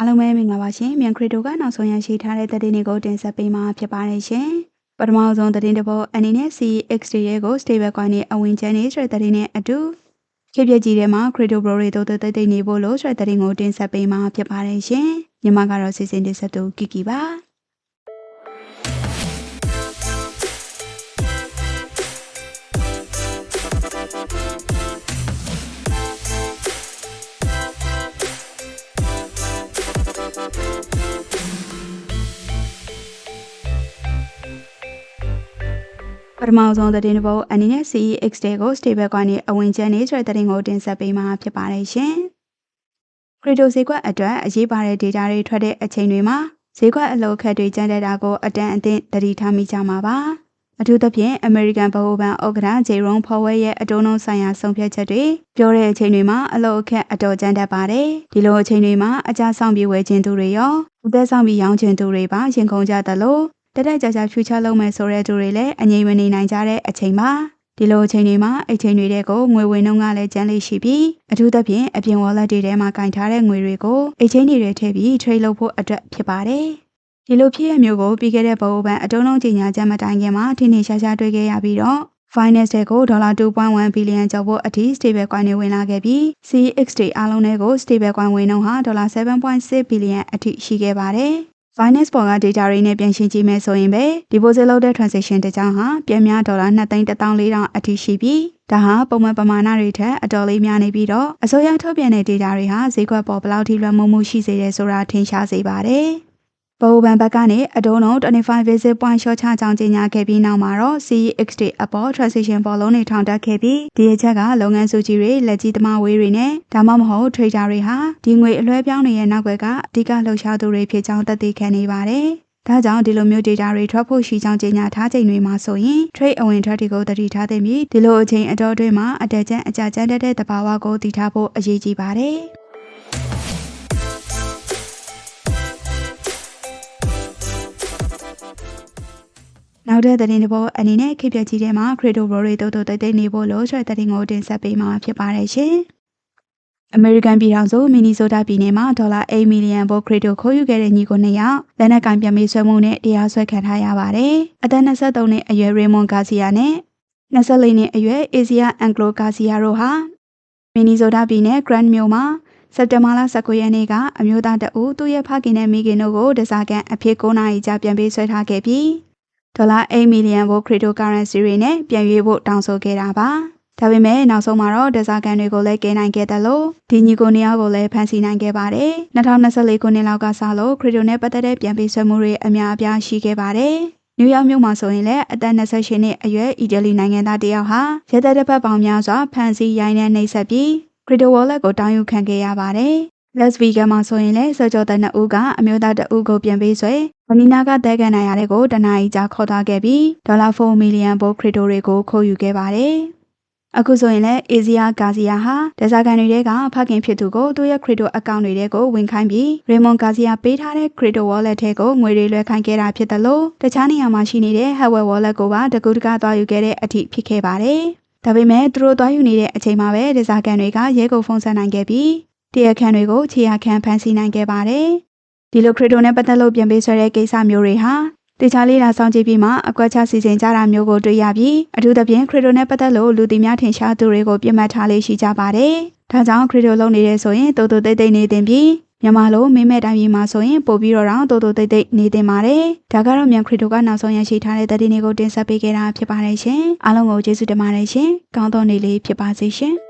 အားလုံးပဲမင်္ဂလာပါရှင်မြန်ခရစ်တိုကနောက်ဆုံးရရှိထားတဲ့သတင်းတွေကိုတင်ဆက်ပေးမှာဖြစ်ပါတယ်ရှင်ပထမဆုံးသတင်းတစ်ပုဒ်အနေနဲ့ CX ရဲ့ကို stable coin နဲ့အဝင်ချမ်းနေဆိုတဲ့သတင်းနဲ့အတူခေပြကြီးထဲမှာ crypto bro တွေတို့တိတ်တိတ်နေဖို့လို့ဆိုတဲ့သတင်းကိုတင်ဆက်ပေးမှာဖြစ်ပါတယ်ရှင်ညီမကတော့စီစဉ်တင်ဆက်သူကီကီပါ ပထမဆုံးသတင်းတစ်ပုဒ်အနေနဲ့ CEX တွေကို stable coin နဲ့အဝင်ချမ်းနေဆိုတဲ့သတင်းကိုတင်ဆက်ပေးမှာဖြစ်ပါတယ်ရှင်ခရစ်တိုဈေးကွက်အတွက်အရေးပါတဲ့ data တွေထွက်တဲ့အချိန်တွေမှာဈေးကွက်အလို့ခက်တွေကျန်းတဲ့တာကိုအတန်အသင့်သတိထားမိကြမှာပါအထူးသဖြင့် American ဗဟိုဘဏ်ဥက္ကဋ္ဌ Jerome Powell ရဲ့အတုံးလုံးဆိုင်ရာဆုံးဖြတ်ချက်တွေပြောတဲ့အချိန်တွေမှာအလို့အခက်အတော်ကျန်းတတ်ပါတယ်ဒီလိုအချိန်တွေမှာအကြဆောင်ပြေဝယ်ခြင်းသူတွေရောအသက်ဆောင်ပြီးရောင်းခြင်းသူတွေပါရင်ခုန်ကြသလို တက်တက်ကြကြဖြူချလုံးမယ်ဆိုတဲ့သူတွေလည်းအငြိမ်မနေနိုင်ကြတဲ့အချိန်ပါဒီလိုအချိန်တွေမှာအချိန်တွေတဲ့ကိုငွေဝင်နှုန်းကလည်းကျန်းလေးရှိပြီးအထူးသဖြင့်အပြင် wallet တွေထဲမှာကင်ထားတဲ့ငွေတွေကိုအချိန်တွေထဲထည့်ပြီး trade လုပ်ဖို့အတွက်ဖြစ်ပါတယ်ဒီလိုဖြစ်ရမျိုးကိုပြီးခဲ့တဲ့ဘဝဘဏ်အတုံးလုံးကြီးညာချက်မတိုင်ခင်မှာထင်းထင်ရှားရှားတွေ့ခဲ့ရပြီးတော့ finance တွေကိုဒေါ်လာ2.1ဘီလီယံကျော်ဖို့အထိ stable coin တွေဝင်လာခဲ့ပြီး CXT အားလုံးတွေကို stable coin ဝင်နှုန်းဟာဒေါ်လာ7.6ဘီလီယံအထိရှိခဲ့ပါတယ်။ Finance ပေါ်က data တွေနဲ့ပြန်ရှင်းကြည့်မယ်ဆိုရင်ပဲ deposit လုပ်တဲ့ transaction တစ်ကြောင်းဟာပြန်များဒေါ်လာ2,14000အထိရှိပြီးဒါဟာပုံမှန်ပမာဏတွေထက်အတော်လေးများနေပြီးတော့အစိုးရထုတ်ပြန်တဲ့ data တွေဟာဈေးကွက်ပေါ်ဘယ်လောက်ထိလွှမ်းမိုးမှုရှိစေတယ်ဆိုတာထင်ရှားစေပါတယ်။ ဗဟိုဘဏ်ဘက်ကနေအဒုံးလုံး25 visit point ရှော့ချကြောင်းကြေညာခဲ့ပြီးနောက်မှာတော့ CEXT အပေါ် transition ပေါ်လုံးတွေထောင်တက်ခဲ့ပြီးဒီအချက်ကလုပ်ငန်းစုကြီးတွေလက်ကြီးသမားဝေးတွေနဲ့ဒါမှမဟုတ် trader တွေဟာဒီငွေအလွှဲပြောင်းတွေရဲ့နောက်ွယ်ကအဓိကလှုပ်ရှားသူတွေဖြစ်ကြောင်းသက်သေခံနေပါတယ်။ဒါကြောင့်ဒီလိုမျိုး data တွေထွက်ဖို့ရှိကြောင်းကြေညာထားချိန်တွေမှာဆိုရင် trade အဝင်ထွက်တွေကိုတတိထားသင့်ပြီးဒီလိုအချိန်အတော်အတွင်းမှာအတက်ကျန်းအကြကျန်းတဲ့တဘာဝကိုတည်ထားဖို့အရေးကြီးပါတယ်။ နောက်တဲ့သတင်းတစ်ပုဒ်အနေနဲ့ခေပြကြီးထဲမှာခရစ်တိုဘရိုတွေတိုးတိုးတိတ်တိတ်နေဖို့လို့ဆိုတဲ့သတင်းကိုတင်ဆက်ပေးမှာဖြစ်ပါတယ်ရှင်။အမေရိကန်ပြည်ထောင်စုမီနီဆိုတာပြည်နယ်မှာဒေါ်လာ8မီလီယံဘိုခရစ်တိုခိုးယူခဲ့တဲ့ညီကိုနှစ်ယောက်လက်နက်ကင်ပြန်ပြီးဆွဲမှုနဲ့တရားစွဲခံထားရပါတယ်။အသက်23နှစ်အရွယ်ရေမွန်ဂါစီယာနဲ့24နှစ်အရွယ်အေဇီယာအန်ကလိုဂါစီယာတို့ဟာမီနီဆိုတာပြည်နယ်ဂရန်မြို့မှာစက်တင်ဘာလ19ရက်နေ့ကအမျိုးသားတအူသူ့ရဲ့ဖခင်နဲ့မိခင်တို့ကိုတစားကန်အဖြစ်9နာရီကြာပြန်ပေးဆွဲထားခဲ့ပြီး ဒေါ်လာ8မီလီယံဖို့ cryptocurrency တွေနဲ့ပြန်ရွေးဖို့တောင်းဆိုခဲ့တာပါ။ဒါပေမဲ့နောက်ဆုံးမှာတော့ဒဇာကန်တွေကိုလည်းကဲနိုင်ခဲ့တယ်လို့ဒီညီကိုနှစ်ယောက်ကိုလည်းဖမ်းဆီးနိုင်ခဲ့ပါတယ်။2024ခုနှစ်လောက်ကစလို့ crypto နဲ့ပတ်သက်တဲ့ပြန်ပေးဆွဲမှုတွေအများအပြားရှိခဲ့ပါတယ်။နယူးယောက်မြို့မှာဆိုရင်လည်းအသက်28နှစ်အရွယ်အီတလီနိုင်ငံသားတယောက်ဟာရဲတပ်တစ်ပတ်ပေါင်းများစွာဖမ်းဆီးရိုင်းနဲ့နှိပ်စက်ပြီး crypto wallet ကိုတောင်းယူခံခဲ့ရပါတယ်။ Las Vegas မှာဆိုရင်လည်းစောကြောတဲ့နှစ်ဦးကအမျိုးသားတအုပ်ကိုပြန်ပေးဆွဲ ဝနီနာကတဲကန်နိုင်ရတဲ့ကိုတနာရီကြာခေါ်သွားခဲ့ပြီးဒေါ်လာ4မီလီယံဘိုခရစ်တိုတွေကိုခိုးယူခဲ့ပါတယ်။အခုဆိုရင်လည်းအေဇီယာဂါဇီယာဟာဒဇာကန်တွေကဖခင်ဖြစ်သူကိုသူ့ရဲ့ခရစ်တိုအကောင့်တွေကိုဝင်ခိုင်းပြီးရေမွန်ဂါဇီယာပေးထားတဲ့ခရစ်တိုဝေါ်လက်ထဲကိုငွေတွေလွှဲခိုင်းခဲ့တာဖြစ်တယ်လို့တခြားနေရာမှာရှိနေတဲ့ဟက်ဝဲဝေါ်လက်ကိုပါတကူတကသွားယူခဲ့တဲ့အထိဖြစ်ခဲ့ပါတယ်။ဒါပေမဲ့သူတို့သွားယူနေတဲ့အချိန်မှာပဲဒဇာကန်တွေကရဲကိုဖုန်းဆက်နိုင်ခဲ့ပြီးတရားခံတွေကိုခြေရခံဖမ်းဆီးနိုင်ခဲ့ပါတယ်။ ဒီလိုခရစ်တိုနဲ့ပတ်သက်လို့ပြန်ပေးဆွဲတဲ့ကိစ္စမျိုးတွေဟာတခြားလေးလာဆောင်ကြည့်ပြီးမှအကွက်ချစီစဉ်ကြတာမျိုးကိုတွေ့ရပြီးအထူးသဖြင့်ခရစ်တိုနဲ့ပတ်သက်လို့လူသိများထင်ရှားသူတွေကိုပြစ်မှတ်ထားလေးရှိကြပါတယ်။ဒါကြောင့်ခရစ်တိုလုပ်နေတဲ့ဆိုရင်တိုးတိုးတိတ်တိတ်နေတင်ပြီးမြန်မာလိုမိမဲ့တိုင်းပြည်မှာဆိုရင်ပို့ပြီးတော့တောင်တိုးတိုးတိတ်တိတ်နေတင်ပါတယ်။ဒါကတော့မြန်ခရစ်တိုကနောက်ဆုံးရရှိထားတဲ့တည်င်းတွေကိုတင်ဆက်ပေးခဲ့တာဖြစ်ပါတယ်ရှင်။အားလုံးကိုကျေးဇူးတင်ပါတယ်ရှင်။ကောင်းသောနေ့လေးဖြစ်ပါစေရှင်။